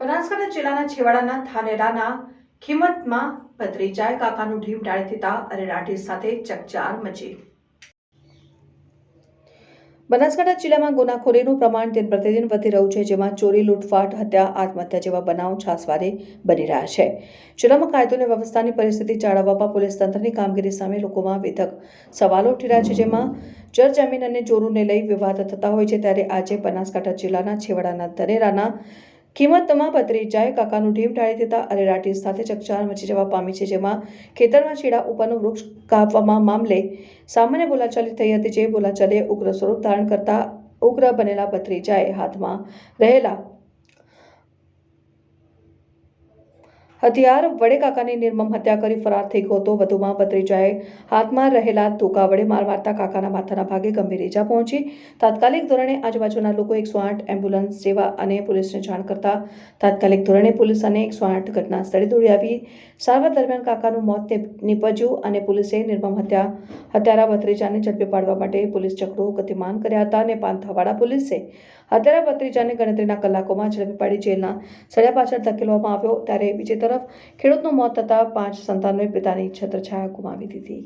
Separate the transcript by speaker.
Speaker 1: બનાસકાંઠા જિલ્લાના છેવાડાના થાનેરાના ખીમતમાં ભત્રીજાએ કાકાનું ઢીમ ડાળી દીધા અરેરાટી સાથે ચકચાર મચી. બનાસકાંઠા જિલ્લામાં ગુનાખોરીનું પ્રમાણ દિન પ્રતિદિન વધી રહ્યું છે, જેમાં ચોરી, લૂંટફાટ, હત્યા, આત્મહત્યા જેવા બનાવ છાસવારે બની રહ્યા છે. જિલ્લામાં કાયદો અને વ્યવસ્થાની પરિસ્થિતિ જાળવવામાં પોલીસ તંત્રની કામગીરી સામે લોકોમાં વિધક સવાલો ઉઠી રહ્યા છે, જેમાં જર જમીન અને ચોરોને લઈ વિવાદ થતા હોય છે, ત્યારે આજે બનાસકાંઠા જિલ્લાના છેવાડાના ધનેરાના કિંમતમાં ભત્રીજાએ કાકાનું ઢીમ ટાળી દેતા અરેરાટી સાથે ચકચાર મચી જવા પામી છે, જેમાં ખેતરમાં છેડા ઉપરનું વૃક્ષ કાપવામાં મામલે સામાન્ય બોલાચાલી થઈ હતી, જે બોલાચાલીએ ઉગ્ર સ્વરૂપ ધારણ કરતા ઉગ્ર બનેલા ભત્રીજાએ હાથમાં રહેલા હથિયાર વડે કાકાની નિર્મમ હત્યા કરી ફરાર થઈ ગયો હતો. વધુમાં ભત્રીજાએ હાથમાં રહેલા ધોકા વડે માર મારતા કાકાના માથાના ભાગે ગંભીર ઈજા પહોંચી. તાત્કાલિક ધોરણે આજુબાજુના લોકો એકસો આઠ એમ્બ્યુલન્સ સેવા અને પોલીસને જાણ કરતા તાત્કાલિક ધોરણે પોલીસ અને એકસો આઠ ઘટના સ્થળે દોડી આવી. સારવાર દરમિયાન કાકાનું મોત નિપ- નીપજ્યું અને પોલીસે નિર્મમ હત્યા હત્યારા ભત્રીજાને ઝડપી પાડવા માટે પોલીસ ચક્રો ગતિમાન કર્યા હતા અને પાંથાવાડા પોલીસે હત્યારા ભત્રીજાને ગણતરીના કલાકોમાં ઝડપી પાડી જેલના સળિયા પાછળ ધકેલવામાં આવ્યો. ત્યારે બીજી તરફ ખેડૂતનું મોત થતાં પાંચ સંતાનોએ પિતાની છત્રછાયા ગુમાવી દીધી.